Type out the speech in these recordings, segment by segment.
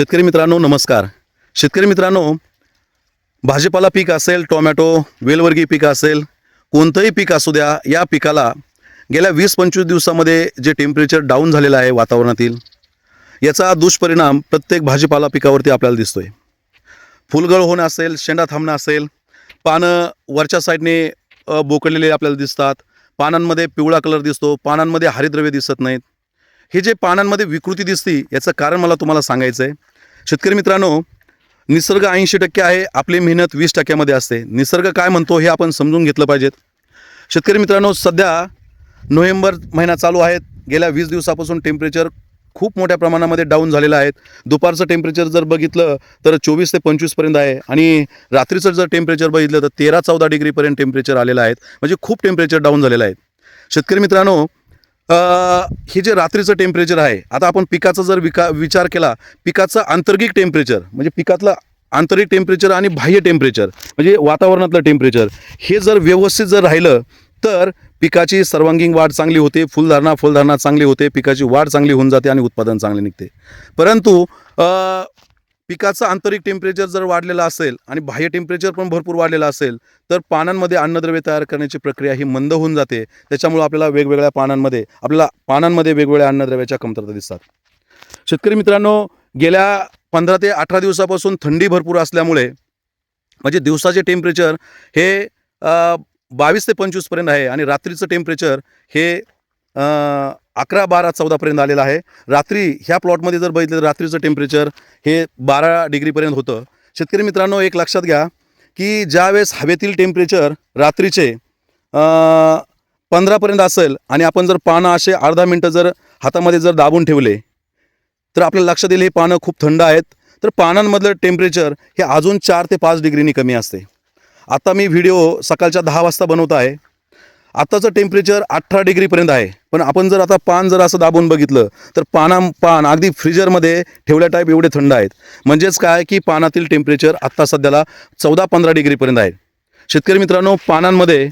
शेतकरी मित्रांनो नमस्कार. शेतकरी मित्रांनो भाजीपाला पीक असेल टोमॅटो वेलवर्गीय पीक असेल कोणतंही पीक असू द्या या पिकाला गेल्या वीस पंचवीस दिवसामध्ये जे टेम्परेचर डाऊन झालेलं आहे वातावरणातील याचा दुष्परिणाम प्रत्येक भाजीपाला पिकावरती आपल्याला दिसतोय. फुलगळ होणं असेल शेंडा थांबणं असेल पानं वरच्या साईडने बोकडलेले आपल्याला दिसतात पानांमध्ये पिवळा कलर दिसतो पानांमध्ये हरिद्रव्य दिसत नाहीत. हे जे पानांमध्ये विकृती दिसती याचं कारण मला तुम्हाला सांगायचं आहे शेतकरी मित्रांनो निसर्ग ऐंशी टक्के आहे आपली मेहनत वीस टक्क्यामध्ये असते. निसर्ग काय म्हणतो हे आपण समजून घेतलं पाहिजेत. शेतकरी मित्रांनो सध्या नोव्हेंबर महिना चालू आहे. गेल्या वीस दिवसापासून टेम्परेचर खूप मोठ्या प्रमाणामध्ये डाऊन झालेलं आहे. दुपारचं टेम्परेचर जर बघितलं तर चोवीस ते पंचवीसपर्यंत आहे. आणि रात्रीचं जर टेम्परेचर बघितलं तर तेरा चौदा डिग्रीपर्यंत टेम्परेचर आलेलं आहे. म्हणजे खूप टेम्परेचर डाऊन झालेलं आहे. शेतकरी मित्रांनो हे जे रात्रीचं टेम्परेचर आहे आता आपण पिकाचा जर विका विचार केला पिकाचं आंतर्गिक टेम्परेचर म्हणजे पिकातलं आंतरिक टेम्परेचर आणि बाह्य टेम्परेचर म्हणजे वातावरणातलं टेम्परेचर हे जर व्यवस्थित जर राहिलं तर पिकाची सर्वांगीण वाढ चांगली होते फुलधारणा फुलधारणा चांगली होते पिकाची वाढ चांगली होऊन जाते आणि उत्पादन चांगले निघते. परंतु पिकाचं आंतरिक टेम्परेचर जर वाढलेलं असेल आणि बाह्य टेम्परेचर पण भरपूर वाढलेलं असेल तर पानांमध्ये अन्नद्रव्य तयार करण्याची प्रक्रिया ही मंद होऊन जाते. त्याच्यामुळं आपल्याला वेगवेगळ्या पानांमध्ये आपल्याला पानांमध्ये वेगवेगळ्या अन्नद्रव्याच्या कमतरता दिसतात. शेतकरी मित्रांनो गेल्या पंधरा ते अठरा दिवसापासून थंडी भरपूर असल्यामुळे म्हणजे दिवसाचे टेम्परेचर हे बावीस ते पंचवीसपर्यंत आहे आणि रात्रीचं टेम्परेचर हे अकरा बारा चौदापर्यंत आलेलं आहे. रात्री ह्या प्लॉटमध्ये जर बघितलं तर रात्रीचं टेम्परेचर हे बारा डिग्रीपर्यंत होतं. शेतकरी मित्रांनो एक लक्षात घ्या की ज्यावेळेस हवेतील टेम्परेचर रात्रीचे पंधरापर्यंत असेल आणि आपण जर पानं असे अर्धा मिनटं जर हातामध्ये जर दाबून ठेवले तर आपल्याला लक्षात येईल हे पानं खूप थंड आहेत. तर पानांमधलं टेम्परेचर हे अजून चार ते पाच डिग्रीनी कमी असते. आता मी व्हिडिओ सकाळच्या दहा वाजता बनवत आहे. आत्ताचं टेम्परेचर अठरा डिग्रीपर्यंत आहे. पण आपण जर आता पान जर असं दाबून बघितलं तर पाना पान अगदी फ्रीजरमध्ये ठेवल्या टाईप एवढे थंड आहेत. म्हणजेच काय की पानातील टेम्परेचर आत्ता सध्याला चौदा पंधरा डिग्रीपर्यंत आहे. शेतकरी मित्रांनो पानांमध्ये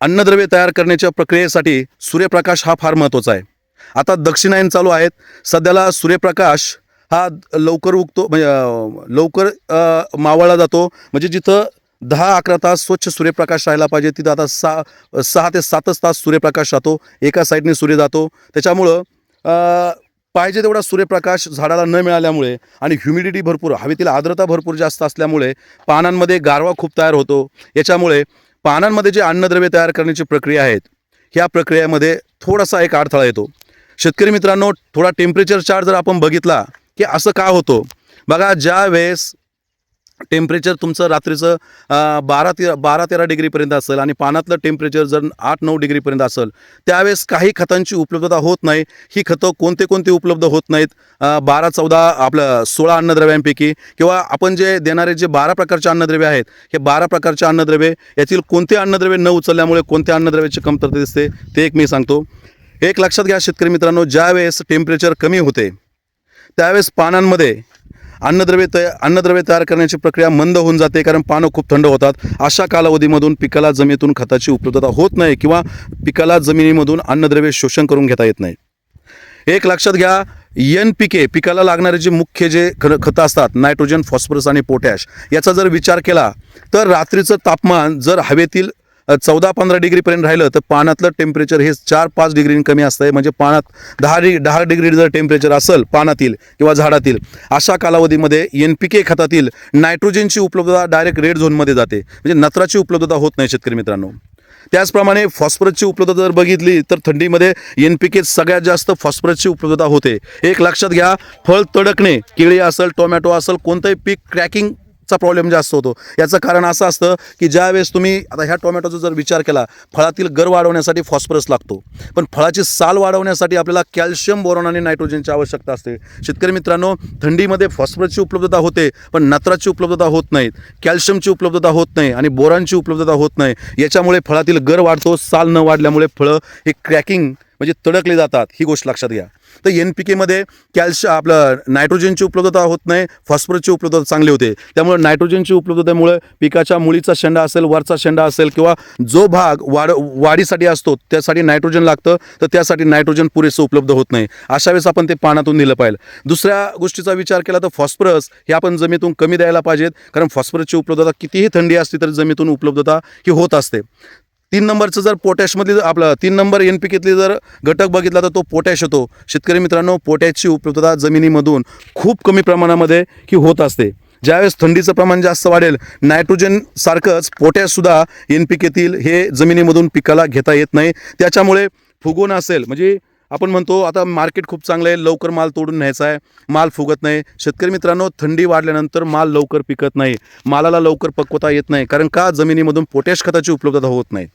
अन्नद्रव्य तयार करण्याच्या प्रक्रियेसाठी सूर्यप्रकाश हा फार महत्त्वाचा आहे. आता दक्षिणायन चालू आहेत. सध्याला सूर्यप्रकाश हा लवकर उगतो म्हणजे लवकर मावळला जातो. म्हणजे जिथं दहा अकरा तास स्वच्छ सूर्यप्रकाश राहायला पाहिजे. तिथं आता सहा सहा ते सातच तास सूर्यप्रकाश राहतो. एका साईडने सूर्य जातो. त्याच्यामुळं पाहिजे तेवढा सूर्यप्रकाश झाडाला न मिळाल्यामुळे आणि ह्युमिडिटी भरपूर हवेतील आर्द्रता भरपूर जास्त असल्यामुळे पानांमध्ये गारवा खूप तयार होतो. याच्यामुळे पानांमध्ये जे अन्नद्रव्य तयार करण्याची प्रक्रिया आहेत ह्या प्रक्रियेमध्ये थोडासा एक अडथळा येतो. शेतकरी मित्रांनो थोडा टेम्परेचर चार्ट जर आपण बघितला की असं का होतं? बघा ज्या वेळेस टेम्परेचर तुमचं रात्रीचं बारा ते बारा तेरा डिग्रीपर्यंत असेल आणि पानातलं टेम्परेचर जर आठ नऊ डिग्रीपर्यंत असेल त्यावेळेस काही खतांची उपलब्धता होत नाही. ही खतं कोणते कोणते उपलब्ध होत नाहीत. बारा चौदा आपलं सोळा अन्नद्रव्यांपैकी किंवा आपण जे देणारे जे बारा प्रकारचे अन्नद्रव्य आहेत हे बारा प्रकारचे अन्नद्रव्ये यातील कोणते अन्नद्रव्य न उचलल्यामुळे कोणत्या अन्नद्रव्याची कमतरता दिसते ते एक मी सांगतो. एक लक्षात घ्या शेतकरी मित्रांनो ज्यावेळेस टेम्परेचर कमी होते त्यावेळेस पानांमध्ये अन्नद्रव्य तया अन्नद्रव्य तयार करण्याची प्रक्रिया मंद होऊन जाते कारण पानं खूप थंड होतात. अशा कालावधीमधून पिकाला जमिनीतून खताची उपलब्धता होत नाही किंवा पिकाला जमिनीमधून अन्नद्रव्य शोषण करून घेता येत नाही. एक लक्षात घ्या एन पिके पिकाला लागणारे जे मुख्य जे ख खतं असतात नायट्रोजन फॉस्फरस आणि पोटॅश याचा जर विचार केला तर रात्रीचं तापमान जर हवेतील चौदा पंधरा डिग्रीपर्यंत राहिलं तर पानातलं टेम्परेचर हे चार पाच डिग्रीने कमी असतं म्हणजे पानात दहा डिग्री दहा डिग्री जर टेम्परेचर असेल पानातील किंवा झाडातील अशा कालावधीमध्ये एन पी के खतातील नायट्रोजनची उपलब्धता डायरेक्ट रेड झोनमध्ये जाते. म्हणजे नत्राची उपलब्धता होत नाही शेतकरी मित्रांनो. त्याचप्रमाणे फॉस्फरसची उपलब्धता जर बघितली तर थंडीमध्ये एन पी के सगळ्यात जास्त फॉस्फरसची उपलब्धता होते. एक लक्षात घ्या फळ तडकणे केळी असेल टोमॅटो असेल कोणतंही पीक क्रॅकिंग चा प्रॉब्लेम जास्त होतो. याचं कारण असं असतं की ज्यावेळेस तुम्ही आता ह्या टोमॅटोचा जर विचार केला फळातील गर वाढवण्यासाठी फॉस्फरस लागतो. पण फळाची साल वाढवण्यासाठी आपल्याला कॅल्शियम बोरॉन आणि नायट्रोजनची आवश्यकता असते. शेतकरी मित्रांनो थंडीमध्ये फॉस्फरसची उपलब्धता होते पण नत्राची उपलब्धता होत नाहीत कॅल्शियमची उपलब्धता होत नाही आणि बोरांची उपलब्धता होत नाही. याच्यामुळे फळातील गर वाढतो साल न वाढल्यामुळे फळं हे क्रॅकिंग म्हणजे तडकले जातात ही गोष्ट लक्षात घ्या. तर एन पी केमध्ये कॅल्शियम आपलं नायट्रोजनची उपलब्धता होत नाही फॉस्फरसची उपलब्धता चांगली होते. त्यामुळे नायट्रोजनची उपलब्धतेमुळे पिकाच्या मुळीचा शेंडा असेल वरचा शेंडा असेल किंवा जो भाग वाढ वाढीसाठी असतो त्यासाठी नायट्रोजन लागतं तर त्यासाठी नायट्रोजन पुरेसं उपलब्ध होत नाही. अशा वेळेस आपण ते पाण्यातून दिलं पाहिजे दुसऱ्या गोष्टीचा विचार केला तर फॉस्फरस हे आपण जमिनीतून कमी द्यायला पाहिजेत कारण फॉस्फरसची उपलब्धता कितीही थंडी असली तरी जमिनीतून उपलब्धता ही होत असते. तीन नंबरचं जर पोटॅशमधली जर आपलं तीन नंबर एन पी केतली जर घटक बघितला तर तो पोटॅश होतो शेतकरी मित्रांनो पोटॅशची उपलब्धता जमिनीमधून खूप कमी प्रमाणामध्ये ही होत असते. ज्यावेळेस थंडीचं प्रमाण जास्त वाढेल नायट्रोजन सारखंच पोटॅशसुद्धा एन पी केतील हे जमिनीमधून पिकाला घेता येत नाही. त्याच्यामुळे फुगवणं असेल म्हणजे आपण म्हणतो आता मार्केट खूप चांगलं आहे लवकर माल तोडून न्यायचा आहे माल फुगत नाही. शेतकरी मित्रांनो थंडी वाढल्यानंतर माल लवकर पिकत नाही. मालाला लवकर पक्वता येत नाही कारण का? जमिनीमधून पोटॅश खताची उपलब्धता होत नाही.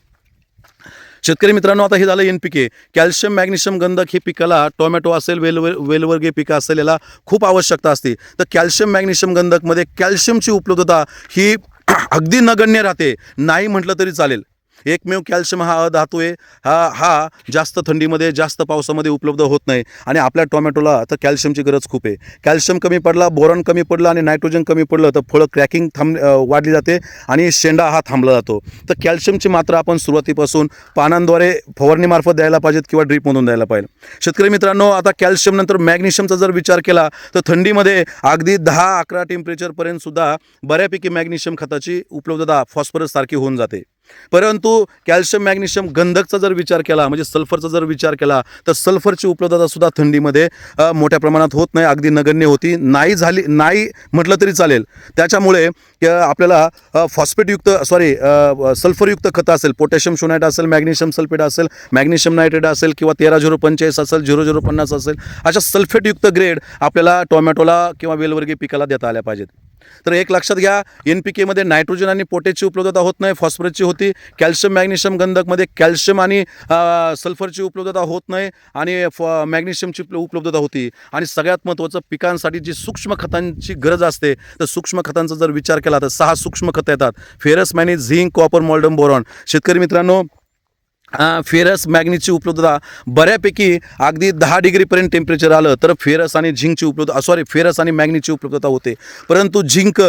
शेतकरी मित्रांनो आता हे झालं N P K calcium magnesium गंधक हे पिकाला टोमॅटो असेल वेल वेलवर्गीय पिकं असेल याला खूप आवश्यकता असते. तर कॅल्शियम मॅग्नेशियम गंधकमध्ये कॅल्शियमची उपलब्धता ही अगदी नगण्य राहते. नाही म्हटलं तरी चालेल. एकमेव कॅल्शियम हा अधातू आहे. हा हा जास्त थंडीमध्ये जास्त पावसामध्ये उपलब्ध होत नाही. आणि आपल्या टोमॅटोला तर कॅल्शियमची गरज खूप आहे. कॅल्शियम कमी पडला बोरॉन कमी पडलं आणि नायट्रोजन कमी पडलं तर फळं क्रॅकिंग थांब वाढली जाते आणि शेंडा हा थांबला जातो. तर कॅल्शियमची मात्रा आपण सुरुवातीपासून पानांद्वारे फवारणीमार्फत द्यायला पाहिजेत किंवा ड्रीपमधून द्यायला पाहिजे. शेतकरी मित्रांनो आता कॅल्शियम नंतर मॅग्नेशियमचा जर विचार केला तर थंडीमध्ये अगदी दहा अकरा टेम्परेचरपर्यंत सुद्धा बऱ्यापैकी मॅग्नेशियम खताची उपलब्धता फॉस्फरस सारखी होऊन जाते. परंतु कॅल्शियम मॅग्नेशियम गंधकचा जर विचार केला म्हणजे सल्फरचा जर विचार केला तर सल्फरची उपलब्धता सुद्धा थंडीमध्ये मोठ्या प्रमाणात होत नाही अगदी नगण्य होती. नाही झाली नाही म्हटलं तरी चालेल. त्याच्यामुळे आपल्याला फॉस्फेटयुक्त सॉरी सल्फरयुक्त खतं असेल पोटॅशियम शोनाईट असेल मॅग्नेशियम सल्फेट असेल मॅग्नेशियम नायट्रेट असेल किंवा तेरा झिरो पंचेचाळीस असेल झिरो झिरो पन्नास असेल अशा सल्फेटयुक्त ग्रेड आपल्याला टोमॅटोला किंवा वेलवर्गीय पिकाला देता आल्या पाहिजेत. तर एक लक्षात घ्या एन पी केमध्ये नायट्रोजन आणि पोटॅशची उपलब्धता होत नाही फॉस्फरसची होती कॅल्शियम मॅग्नेशियम गंधकमध्ये कॅल्शियम आणि सल्फरची उपलब्धता होत नाही आणि फ मॅग्नेशियमची उपलब्धता होती. आणि सगळ्यात महत्त्वाचं पिकांसाठी जी सूक्ष्म खतांची गरज असते तर सूक्ष्म खतांचा जर विचार केला तर सहा सूक्ष्म खतं येतात. फेरस मॅनी झिंक कॉपर मॉल्डम बोरॉन. शेतकरी मित्रांनो फेरस मॅग्नीची उपलब्धता बऱ्यापैकी अगदी दहा डिग्रीपर्यंत टेम्परेचर आलं तर फेरस आणि झिंकची उपलब्धता सॉरी फेरस आणि मॅग्नीची उपलब्धता होते. परंतु झिंक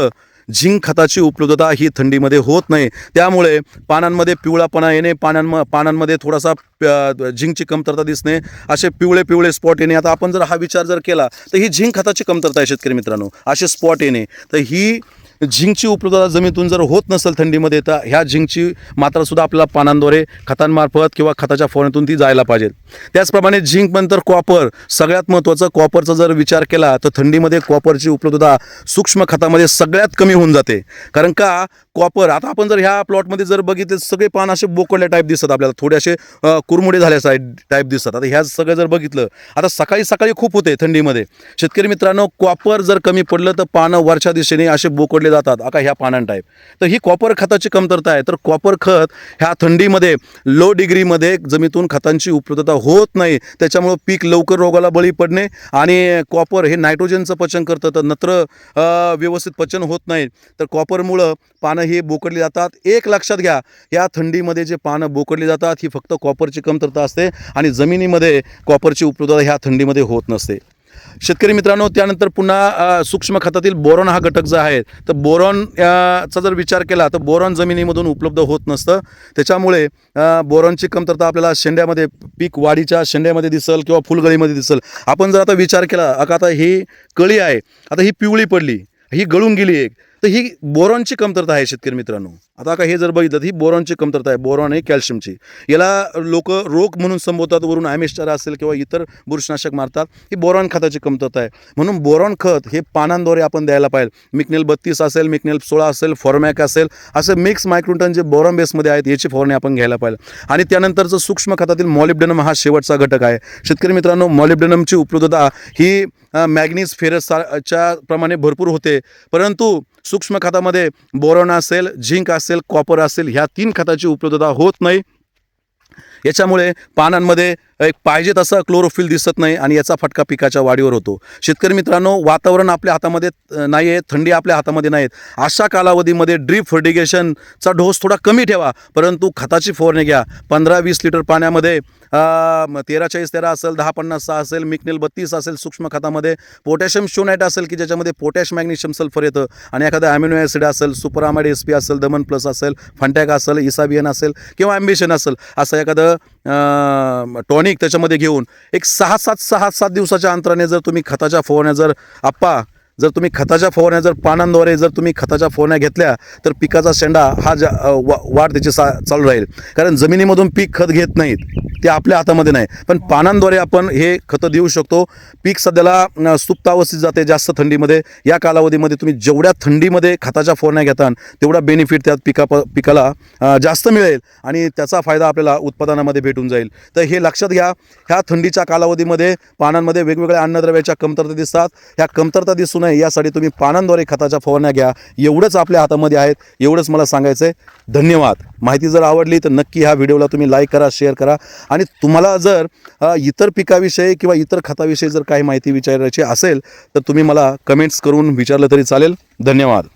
झिंक खताची उपलब्धता ही थंडीमध्ये होत नाही. त्यामुळे पानांमध्ये पिवळापणा येणे पानांम पानांमध्ये थोडासा प- झिंकची कमतरता दिसणे असे पिवळे पिवळे स्पॉट येणे. आता आपण जर हा विचार जर केला तर ही झिंक खताची कमतरता आहे शेतकरी मित्रांनो. असे स्पॉट येणे. तर ही झिंकची उपलब्धता जमिनीतून जर होत नसेल थंडीमध्ये तर ह्या झिंकची मात्रासुद्धा आपल्याला पानांद्वारे खतांमार्फत किंवा खताच्या फवारणीतून ती जायला पाहिजे. त्याचप्रमाणे झिंक नंतर कॉपर सगळ्यात महत्त्वाचं कॉपरचा जर विचार केला तर थंडीमध्ये कॉपरची उपलब्धता सूक्ष्म खतामध्ये सगळ्यात कमी होऊन जाते. कारण का? कॉपर आता आपण जर ह्या प्लॉटमध्ये जर बघितले सगळे पान असे बोकडल्या टाईप दिसतात आपल्याला. थोडे असे कुरमुडे झाले टाईप दिसतात. आता ह्या सगळं जर बघितलं आता सकाळी सकाळी खूप होते थंडीमध्ये. शेतकरी मित्रांनो कॉपर जर कमी पडलं तर पानं वरच्या दिशेने असे बोकडले जातात. आता ह्या पानां टाईप तर ही कॉपर खताची कमतरता आहे. तर कॉपर खत ह्या थंडीमध्ये लो डिग्रीमध्ये जमिनीतून खतांची उपलब्धता होत नाही. त्याच्यामुळं पीक लवकर रोगाला बळी पडणे आणि कॉपर हे नायट्रोजनचं पचन करतं. तर नत्र व्यवस्थित पचन होत नाही. तर कॉपरमुळं पानं ही बोकडली जातात. एक लक्षात घ्या या थंडीमध्ये जे पानं बोकडली जातात ही फक्त कॉपरची कमतरता असते आणि जमिनीमध्ये कॉपरची उपलब्धता ह्या थंडीमध्ये होत नसते. शेतकरी मित्रांनो त्यानंतर पुन्हा सूक्ष्म खतातील बोरॉन हा घटक जो आहे तर बोरॉन चा जर विचार केला तर बोरॉन जमिनीमधून उपलब्ध होत नसतं. त्याच्यामुळे बोरॉनची कमतरता आपल्याला शेंड्यामध्ये पीक वाढीच्या शेंड्यामध्ये दिसल किंवा फुलगळीमध्ये दिसल. आपण जर आता विचार केला का आता ही कळी आहे आता ही पिवळी पडली ही गळून गेली एक तर ही बोरॉनची कमतरता आहे शेतकरी मित्रांनो. आता का हे जर बघितलं तर ही बोरॉनची कमतरता आहे. बोरॉन आहे कॅल्शियमची. याला लोक रोग म्हणून संबोधतात वरून ॲमिस्टर असेल किंवा इतर बुरशीनाशक मारतात ही बोरॉन खताची कमतरता आहे. म्हणून बोरॉन खत हे पानांद्वारे आपण द्यायला पाहिजे. मिकनेल बत्तीस असेल मिकनेल सोळा असेल फॉर्मॅक असेल असं मिक्स मायक्रोटन जे बोरॉन बेसमध्ये आहेत याची फवारणी आपण घ्यायला पाहिजे. आणि त्यानंतरचं सूक्ष्म खतातील मॉलिब्डेनम हा शेवटचा घटक आहे. शेतकरी मित्रांनो मॉलिब्डेनमची उपलब्धता ही मॅग्नीस मॅग्नीज फेरसच्या प्रमाणे भरपूर होते. परंतु सूक्ष्म खतामध्ये बोरॉन असेल झिंक असेल कॉपर असेल ह्या तीन खताची उपलब्धता होत नाही. याच्यामुळे पानांमध्ये एक पाहिजे तसं क्लोरोफिल दिसत नाही आणि याचा फटका पिकाच्या वाढीवर होतो. शेतकरी मित्रांनो वातावरण आपल्या हातामध्ये नाही आहे थंडी आपल्या हातामध्ये नाहीत अशा कालावधीमध्ये ड्रीप फर्टिगेशनचा डोस थोडा कमी ठेवा परंतु खताची फवारणी घ्या. पंधरा वीस लिटर पाण्यामध्ये तेरा चाळीस तेरा असेल दहा पन्नास सहा असेल मिकनेल बत्तीस असेल सूक्ष्म खतामध्ये पोटॅशियम शोनाईट असेल की ज्याच्यामध्ये पोटॅश मॅग्नेशियम सल्फर येतं. आणि एखादं ॲमिनो ॲसिड असेल सुपरामाइड एस पी असेल दमन प्लस असेल फंटॅक असेल इसाबियन असेल किंवा ॲम्बिशन असेल असं एखादं टॉनिक त्याच्यामध्ये घेऊन एक सहा सात सहा सात दिवसाच्या अंतराने जर तुम्ही खताच्या फवारण्या जर आप्पा जर तुम्ही खताच्या फवारण्या जर पानांद्वारे जर तुम्ही खताच्या फवारण्या घेतल्या तर पिकाचा शेंडा हा जा वा वाढ त्याची सा चालू राहील. कारण जमिनीमधून पीक खत घेत नाहीत. ते आपल्या हातामध्ये नाही. पण पानांद्वारे आपण हे खतं देऊ शकतो. पीक सध्याला अ, जाते जास्त थंडीमध्ये. या कालावधीमध्ये तुम्ही जेवढ्या थंडीमध्ये खताच्या फोरण्या घेतान तेवढा बेनिफिट त्यात पिका पिकाला जास्त मिळेल आणि त्याचा फायदा आपल्याला उत्पादनामध्ये भेटून जाईल. तर हे लक्षात घ्या ह्या थंडीच्या कालावधीमध्ये पानांमध्ये वेगवेगळ्या अन्नद्रव्याच्या कमतरता दिसतात. ह्या कमतरता दिसू नये यासाठी तुम्ही पानांद्वारे खताच्या फवारण्या घ्या. एवढंच आपल्या हातामध्ये आहेत एवढंच मला सांगायचं आहे धन्यवाद. माहिती जर आवडली तर नक्की ह्या व्हिडिओला तुम्ही लाईक करा शेअर करा. आणि तुम्हाला जर इतर पिकाविषयी किंवा इतर खताविषयी जर काही माहिती विचारायची असेल तर तुम्ही मला कमेंट्स करून विचारलं तरी चालेल. धन्यवाद.